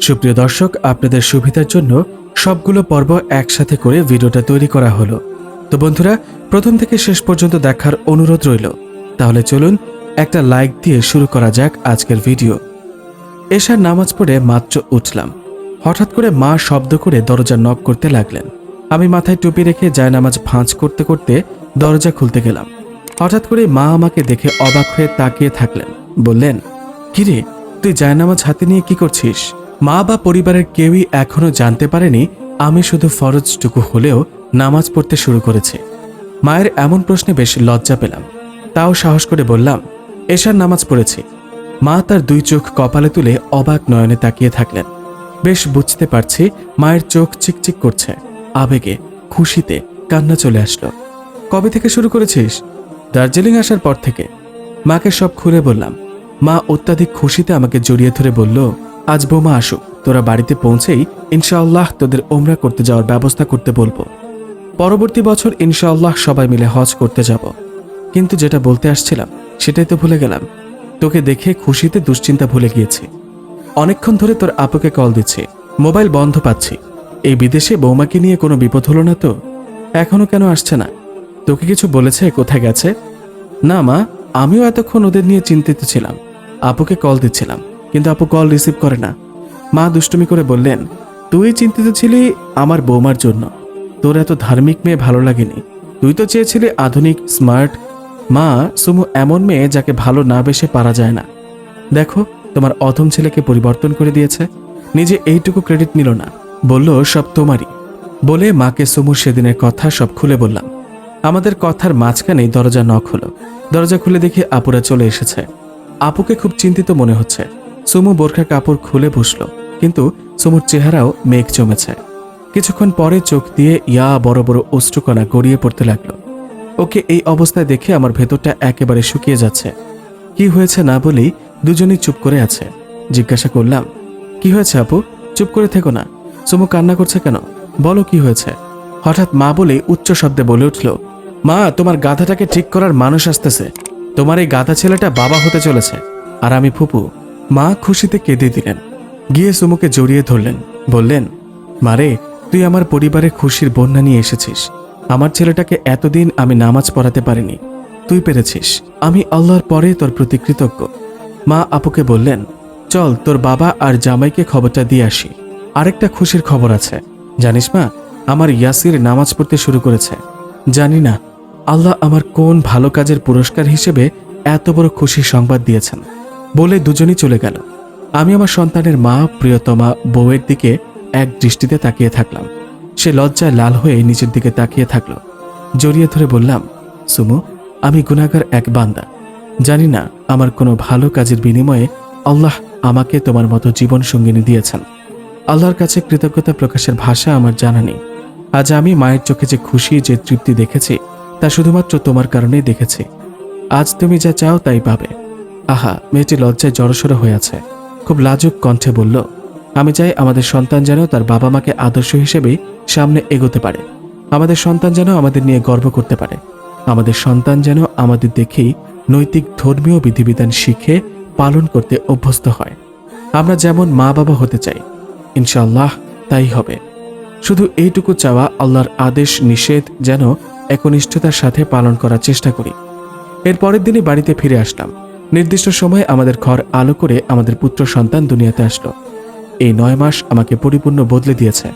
সুপ্রিয় দর্শক, আপনাদের সুবিধার জন্য সবগুলো পর্ব একসাথে করে ভিডিওটা তৈরি করা হলো। তো বন্ধুরা, প্রথম থেকে শেষ পর্যন্ত দেখার অনুরোধ রইল। তাহলে চলুন একটা লাইক দিয়ে শুরু করা যাক আজকের ভিডিও। এশার নামাজ পড়ে মাত্র উঠলাম। হঠাৎ করে মা শব্দ করে দরজা নক করতে লাগলেন। আমি মাথায় টুপি রেখে জায়নামাজ ভাঁজ করতে করতে দরজা খুলতে গেলাম। হঠাৎ করে মা আমাকে দেখে অবাক হয়ে তাকিয়ে থাকলেন। বললেন, কিরে, তুই জায়নামাজ হাতে নিয়ে কি করছিস? মা বা পরিবারের কেউই এখনও জানতে পারেনি, আমি শুধু ফরজটুকু হলেও নামাজ পড়তে শুরু করেছি। মায়ের এমন প্রশ্নে বেশ লজ্জা পেলাম। তাও সাহস করে বললাম, এশার নামাজ পড়েছি। মা তার দুই চোখ কপালে তুলে অবাক নয়নে তাকিয়ে থাকলেন। বেশ, বুঝতে পারছি, মায়ের চোখ চিকচিক করছে। আবেগে, খুশিতে কান্না চলে আসলো। কবে থেকে শুরু করেছিস? দার্জিলিং আসার পর থেকে। মাকে সব খুলে বললাম। মা অত্যাধিক খুশিতে আমাকে জড়িয়ে ধরে বলল আজ বোমা আসুক, তোরা বাড়িতে পৌঁছেই ইনশাআল্লাহ তোদের ওমরা করতে যাওয়ার ব্যবস্থা করতে বলব। পরবর্তী বছর ইনশাআল্লাহ সবাই মিলে হজ করতে যাব। কিন্তু যেটা বলতে আসছিলাম, সেটাই তো ভুলে গেলাম। তোকে দেখে খুশিতে দুশ্চিন্তা ভুলে গিয়েছি। অনেকক্ষণ ধরে তোর আপুকে কল দিচ্ছি, মোবাইল বন্ধ পাচ্ছি। এই বিদেশে বৌমাকে নিয়ে কোনো বিপদ হলো না তো? এখনও কেন আসছে না? তোকে কিছু বলেছে, কোথায় গেছে? না মা, আমিও এতক্ষণ ওদের নিয়ে চিন্তিত ছিলাম। আপুকে কল দিচ্ছিলাম। কিন্তু আপু কল রিসিভ করে না। মা দুষ্টুমি করে বললেন, তুই চিন্তিত ছিলি আমার বৌমার জন্য। তোর এত ধার্মিক মেয়ে ভালো লাগেনি। তুই তো চেয়েছিলি আধুনিক, স্মার্ট। মা, সুমু এমন মেয়ে যাকে ভালো না বেসে পারা যায় না। দেখো, তোমার অধম ছেলেকে পরিবর্তন করে দিয়েছে। নিজে এইটুকু ক্রেডিট নিল না। বলল, সব তোমারই। বলে মাকে সুমুর সেদিনের কথা সব খুলে বললাম। আমাদের কথার মাঝখানেই দরজা নক হলো। দরজা খুলে দেখে আপুরা চলে এসেছে। আপুকে খুব চিন্তিত মনে হচ্ছে। সুমু বোরখা কাপড় খুলে বসল, কিন্তু সুমুর চেহারাও মেঘ জমেছে। কিছুক্ষণ পরে চোখ দিয়ে ইয়া বড় বড় অশ্রুকণা গড়িয়ে পড়তে লাগল। ওকে এই অবস্থায় দেখে আমার ভেতরটা একেবারে শুকিয়ে যাচ্ছে। কি হয়েছে না বলেই দুজনেই চুপ করে আছে। জিজ্ঞাসা করলাম, কি হয়েছে আপু? চুপ করে থেকো না। সুমু কান্না করছে কেন? বলো কি হয়েছে? হঠাৎ মা বলে উচ্চ শব্দে বলে উঠল, মা, তোমার গাধাটাকে ঠিক করার মানুষ আসতেছে। তোমার এই গাধা ছেলেটা বাবা হতে চলেছে, আর আমি ফুপু। মা খুশিতে কেঁদে দিলেন। গিয়ে সুমুকে জড়িয়ে ধরলেন। বললেন মারে তুই আমার পরিবারের খুশির বন্যা নিয়ে এসেছিস। আমার ছেলেটাকে এতদিন আমি নামাজ পড়াতে পারিনি। তুই পেরেছিস। আমি আল্লাহর পরে তোর প্রতি কৃতজ্ঞ। মা আপুকে বললেন, চল, তোর বাবা আর জামাইকে খবরটা দিয়ে আসি। আরেকটা খুশির খবর আছে। জানিস মা, আমার ইয়াসির নামাজ পড়তে শুরু করেছে। জানি না, আল্লাহ আমার কোন ভালো কাজের পুরস্কার হিসেবে এত বড় খুশির সংবাদ দিয়েছেন। বলে দুজনই চলে গেল। আমি আমার সন্তানের মা, প্রিয়তমা বউয়ের দিকে এক দৃষ্টিতে তাকিয়ে থাকলাম। সে লজ্জায় লাল হয়ে নিচের দিকে তাকিয়ে থাকল। জড়িয়ে ধরে বললাম, সুমু, আমি গুনাগার এক বান্দা। জানি না আমার কোনো ভালো কাজের বিনিময়ে আল্লাহ আমাকে তোমার মতো জীবন সঙ্গিনী দিয়েছেন। আল্লাহর কাছে কৃতজ্ঞতা প্রকাশের ভাষা আমার জানা নেই। আজ আমি মায়ের চোখে যে খুশি, যে তৃপ্তি দেখেছি, তা শুধুমাত্র তোমার কারণেই দেখেছি। আজ তুমি যা চাও তাই পাবে। আহা, মেয়েটি লজ্জায় জড়সড় হয়ে আছে। খুব লাজুক কণ্ঠে বলল, আমি চাই আমাদের সন্তান যেন তার বাবা মাকে আদর্শ হিসেবেই সামনে এগোতে পারে। আমাদের সন্তান যেন আমাদের নিয়ে গর্ব করতে পারে। আমাদের সন্তান যেন আমাদের দেখেই নৈতিক, ধর্মীয় বিধিবিধান শিখে পালন করতে অভ্যস্ত হয়। আমরা যেমন মা বাবা হতে চাই, ইনশাআল্লাহ তাই হবে। শুধু এইটুকু চাওয়া আল্লাহর আদেশ, নিষেধ যেন একনিষ্ঠতার সাথে পালন করার চেষ্টা করি। এর পরের দিনই বাড়িতে ফিরে আসলাম। নির্দিষ্ট সময়ে আমাদের ঘর আলো করে আমাদের পুত্র সন্তান দুনিয়াতে আসলো। এই নয় মাস আমাকে পরিপূর্ণ বদলে দিয়েছে।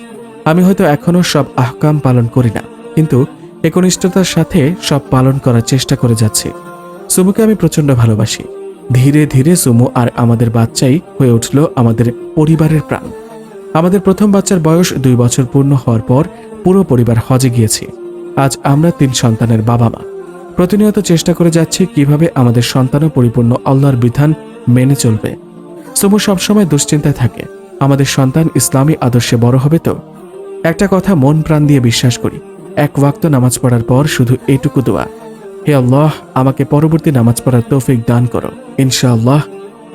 আমি হয়তো এখনও সব আহকাম পালন করি না, কিন্তু একনিষ্ঠতার সাথে সব পালন করার চেষ্টা করে যাচ্ছি। সুমুকে আমি প্রচণ্ড ভালোবাসি। ধীরে ধীরে সুমু আর আমাদের বাচ্চাই হয়ে উঠল আমাদের পরিবারের প্রাণ। আমাদের প্রথম বাচ্চার বয়স দুই বছর পূর্ণ হওয়ার পর পুরো পরিবার হজে গিয়েছি। আজ আমরা তিন সন্তানের বাবা মা প্রতিনিয়ত চেষ্টা করে যাচ্ছি কীভাবে আমাদের সন্তানও পরিপূর্ণ আল্লাহর বিধান মেনে চলবে। সুমু সবসময় দুশ্চিন্তায় থাকে। আমাদের সন্তান ইসলামী আদর্শে বড় হবে তো? একটা কথা মন প্রাণ দিয়ে বিশ্বাস করি, এক ওয়াক্ত নামাজ পড়ার পর শুধু এইটুকু দোয়া। হে আল্লাহ, আমাকে পরবর্তী নামাজ পড়ার তৌফিক দান করো। ইনশাআল্লাহ,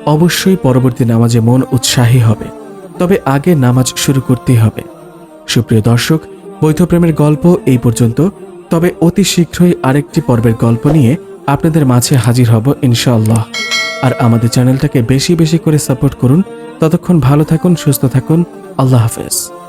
অবশ্যই পরবর্তী নামাজে মন উৎসাহী হবে। তবে আগে নামাজ শুরু করতেই হবে। সুপ্রিয় দর্শক বৈধ প্রেমের গল্প এই পর্যন্ত। তবে অতি শীঘ্রই আরেকটি পর্বের গল্প নিয়ে আপনাদের মাঝে হাজির হব ইনশাআল্লাহ। আর আমাদের চ্যানেলটাকে বেশি বেশি করে সাপোর্ট করুন। ততক্ষণ ভালো থাকুন, সুস্থ থাকুন। আল্লাহ হাফেজ।